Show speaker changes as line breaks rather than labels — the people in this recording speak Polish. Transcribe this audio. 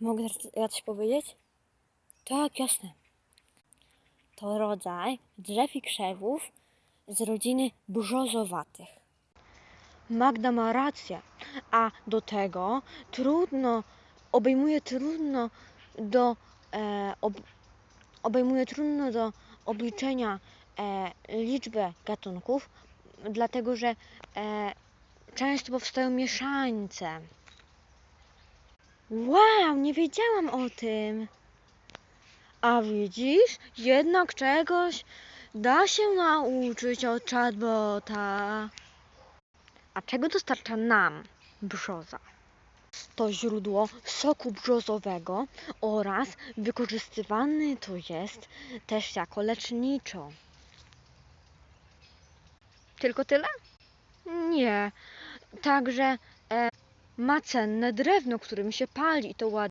Mogę ja coś powiedzieć? Tak, jasne. To rodzaj drzew i krzewów z rodziny brzozowatych. Magda ma rację, a do tego trudno, obejmuje trudno do, e, ob, obejmuje trudno do obliczenia e, liczbę gatunków, dlatego że e, często powstają mieszańce. Wow, nie wiedziałam o tym. A widzisz, jednak czegoś da się nauczyć od chatbota. A czego dostarcza nam brzoza? To źródło soku brzozowego oraz wykorzystywany to jest też jako leczniczo. Tylko tyle? Nie. Także e, ma cenne drewno, którym się pali i to ładnie.